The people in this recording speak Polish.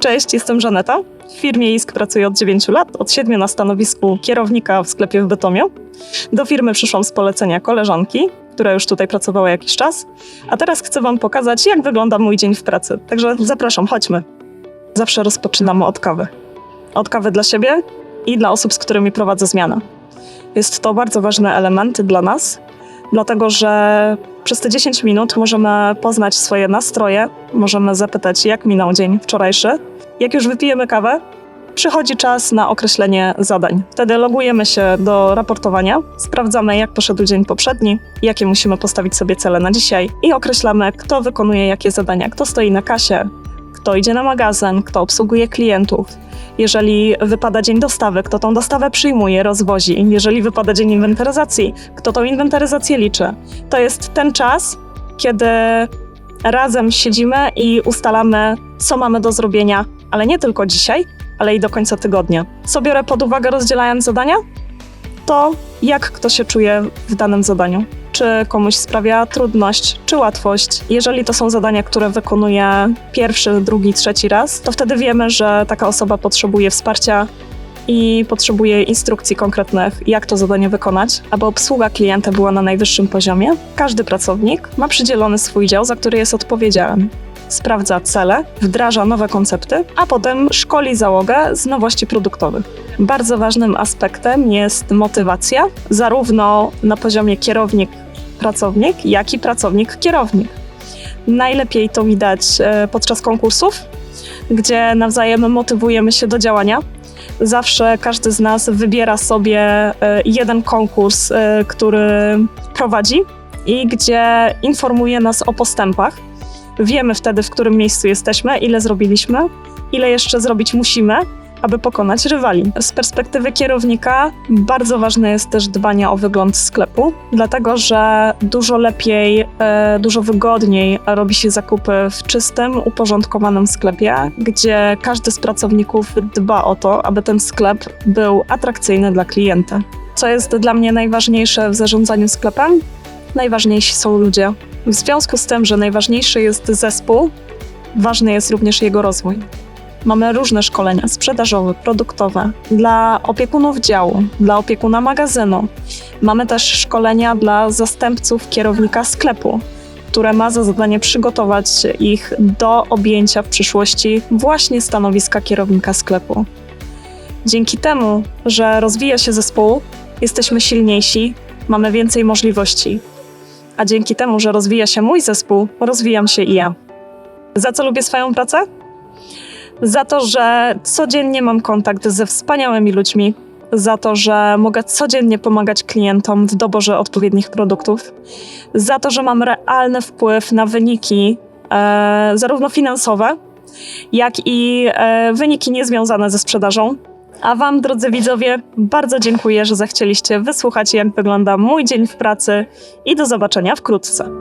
Cześć, jestem Żaneta. W firmie ISK pracuję od 9 lat, od 7 na stanowisku kierownika w sklepie w Bytomiu. Do firmy przyszłam z polecenia koleżanki, która już tutaj pracowała jakiś czas, a teraz chcę Wam pokazać, jak wygląda mój dzień w pracy. Także zapraszam, chodźmy. Zawsze rozpoczynamy od kawy. Od kawy dla siebie i dla osób, z którymi prowadzę zmianę. Jest to bardzo ważny element dla nas, dlatego że przez te 10 minut możemy poznać swoje nastroje, możemy zapytać, jak minął dzień wczorajszy. Jak już wypijemy kawę, przychodzi czas na określenie zadań. Wtedy logujemy się do raportowania, sprawdzamy, jak poszedł dzień poprzedni, jakie musimy postawić sobie cele na dzisiaj i określamy, kto wykonuje jakie zadania, kto stoi na kasie, kto idzie na magazyn, kto obsługuje klientów. Jeżeli wypada dzień dostawy, kto tą dostawę przyjmuje, rozwozi. Jeżeli wypada dzień inwentaryzacji, kto tą inwentaryzację liczy. To jest ten czas, kiedy razem siedzimy i ustalamy, co mamy do zrobienia, ale nie tylko dzisiaj, ale i do końca tygodnia. Co biorę pod uwagę rozdzielając zadania? To jak kto się czuje w danym zadaniu. Czy komuś sprawia trudność, czy łatwość. Jeżeli to są zadania, które wykonuje pierwszy, drugi, trzeci raz, to wtedy wiemy, że taka osoba potrzebuje wsparcia i potrzebuje instrukcji konkretnych, jak to zadanie wykonać, aby obsługa klienta była na najwyższym poziomie. Każdy pracownik ma przydzielony swój dział, za który jest odpowiedzialny. Sprawdza cele, wdraża nowe koncepty, a potem szkoli załogę z nowości produktowych. Bardzo ważnym aspektem jest motywacja, zarówno na poziomie kierownik-pracownik, jak i pracownik-kierownik. Najlepiej to widać e, podczas konkursów, gdzie nawzajem motywujemy się do działania. Zawsze każdy z nas wybiera sobie e, jeden konkurs, e, który prowadzi i gdzie informuje nas o postępach. Wiemy wtedy, w którym miejscu jesteśmy, ile zrobiliśmy, ile jeszcze zrobić musimy, aby pokonać rywali. Z perspektywy kierownika bardzo ważne jest też dbanie o wygląd sklepu, dlatego że dużo lepiej, e, dużo wygodniej robi się zakupy w czystym, uporządkowanym sklepie, gdzie każdy z pracowników dba o to, aby ten sklep był atrakcyjny dla klienta. Co jest dla mnie najważniejsze w zarządzaniu sklepem? Najważniejsi są ludzie. W związku z tym, że najważniejszy jest zespół, ważny jest również jego rozwój. Mamy różne szkolenia sprzedażowe, produktowe dla opiekunów działu, dla opiekuna magazynu. Mamy też szkolenia dla zastępców kierownika sklepu, które ma za zadanie przygotować ich do objęcia w przyszłości właśnie stanowiska kierownika sklepu. Dzięki temu, że rozwija się zespół, jesteśmy silniejsi, mamy więcej możliwości. A dzięki temu, że rozwija się mój zespół, rozwijam się i ja. Za co lubię swoją pracę? za to, że codziennie mam kontakt ze wspaniałymi ludźmi, za to, że mogę codziennie pomagać klientom w doborze odpowiednich produktów, za to, że mam realny wpływ na wyniki, e, zarówno finansowe, jak i e, wyniki niezwiązane ze sprzedażą. A Wam, drodzy widzowie, bardzo dziękuję, że zechcieliście wysłuchać, jak wygląda mój dzień w pracy i do zobaczenia wkrótce.